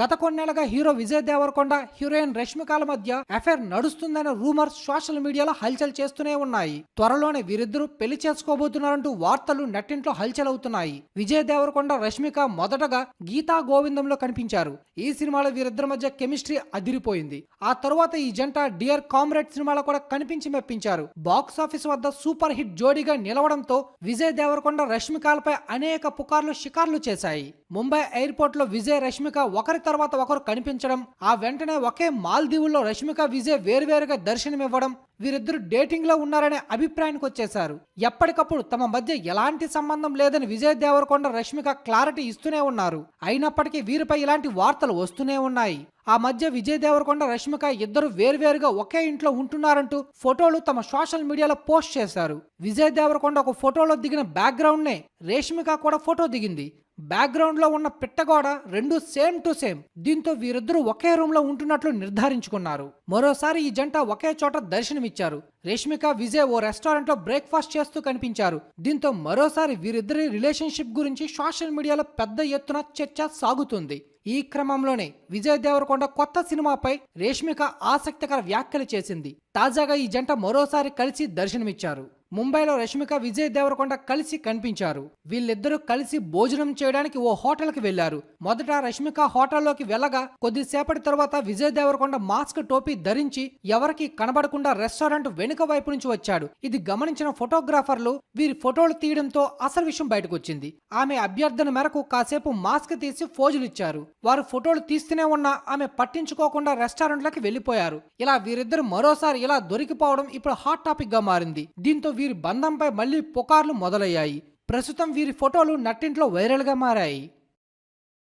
గత కొన్నేళ్ళుగా hero Vijay Devarakonda heroine రష్మికాల మధ్య అఫైర్ నడుస్తుందనే రూమర్స్ సోషల్ మీడియాలో హల్చల్ చేస్తూనే ఉన్నాయి. త్వరలోనే వీరిద్దరూ పెళ్ళి చేసుకోబోతున్నారంటూ వార్తలు నెట్టింట్లో హల్చల్ అవుతున్నాయి విజయ్ దేవరకొండ రష్మిక మొదటగా గీతా గోవిందంలో కనిపించారు. ఈ సినిమాలో వీరిద్దరి మధ్య కెమిస్ట్రీ అదిరిపోయింది. ఆ తరువాత ఈ జంట డియర్ కామ్రేడ్ సినిమాలో కూడా కనిపించి మెప్పించారు. బాక్స్ ఆఫీస్ వద్ద సూపర్ హిట్ జోడీగా నిలవడంతో విజయ్ దేవరకొండ రష్మికాలపై అనేక పుకార్లు షికార్లు చేశాయి. ముంబై ఎయిర్పోర్ట్లో విజయ్ రష్మిక ఒకరి తర్వాత ఒకరు కనిపించడం ఆ వెంటనే ఒకే మాల్దీవుల్లో రష్మిక విజయ్ వేరువేరుగా దర్శనమివ్వడం వీరిద్దరు డేటింగ్లో ఉన్నారనే అభిప్రాయానికి వచ్చేశారు. ఎప్పటికప్పుడు తమ మధ్య ఎలాంటి సంబంధం లేదని విజయ్ దేవరకొండ రష్మిక క్లారిటీ ఇస్తూనే ఉన్నారు. అయినప్పటికీ వీరిపై ఇలాంటి వార్తలు వస్తూనే ఉన్నాయి. ఆ మధ్య విజయ్ దేవరకొండ రష్మిక ఇద్దరు వేర్వేరుగా ఒకే ఇంట్లో ఉంటున్నారంటూ ఫోటోలు తమ సోషల్ మీడియాలో పోస్ట్ చేశారు. విజయ్ దేవరకొండ ఒక ఫోటోలో దిగిన బ్యాక్గ్రౌండ్నే రేష్మిక కూడా ఫోటో దిగింది. బ్యాక్గ్రౌండ్లో ఉన్న పిట్టగోడ రెండు సేమ్ టు సేమ్. దీంతో వీరిద్దరూ ఒకే రూమ్లో ఉంటున్నట్లు నిర్ధారించుకున్నారు. మరోసారి ఈ జంట ఒకే చోట దర్శనమిచ్చారు. రేష్మిక విజయ్ ఓ రెస్టారెంట్లో బ్రేక్ఫాస్ట్ చేస్తూ కనిపించారు. దీంతో మరోసారి వీరిద్దరి రిలేషన్షిప్ గురించి సోషల్ మీడియాలో పెద్ద ఎత్తున చర్చ సాగుతుంది. ఈ క్రమంలోనే విజయ్ దేవరకొండ కొత్త సినిమాపై రేష్మిక ఆసక్తికర వ్యాఖ్యలు చేసింది. తాజాగా ఈ జంట మరోసారి కలిసి దర్శనమిచ్చారు. ముంబైలో రష్మిక విజయ్ దేవరకొండ కలిసి కనిపించారు. వీళ్ళిద్దరూ కలిసి భోజనం చేయడానికి ఓ హోటల్కి వెళ్ళారు మొదట రష్మిక హోటల్లోకి వెళ్ళగా కొద్దిసేపటి తర్వాత విజయ్ దేవరకొండ మాస్క్ టోపీ ధరించి ఎవరికి కనబడకుండా రెస్టారెంట్ వెనుక వైపు నుంచి వచ్చాడు. ఇది గమనించిన ఫోటోగ్రాఫర్లు వీరి ఫోటోలు తీయడంతో అసలు విషయం బయటకు వచ్చింది ఆమె అభ్యర్థన మేరకు కాసేపు మాస్క్ తీసి ఫోజులు ఇచ్చారు. వారు ఫోటోలు తీస్తూనే ఉన్నా ఆమె పట్టించుకోకుండా రెస్టారెంట్లోకి వెళ్ళిపోయారు ఇలా వీరిద్దరు మరోసారి ఇలా దొరికిపోవడం ఇప్పుడు హాట్ టాపిక్గా మారింది. దీంతో వీరి బంధంపై మళ్ళీ పుకార్లు మొదలయ్యాయి. ప్రస్తుతం వీరి ఫోటోలు నట్టింట్లో వైరల్గా మారాయి.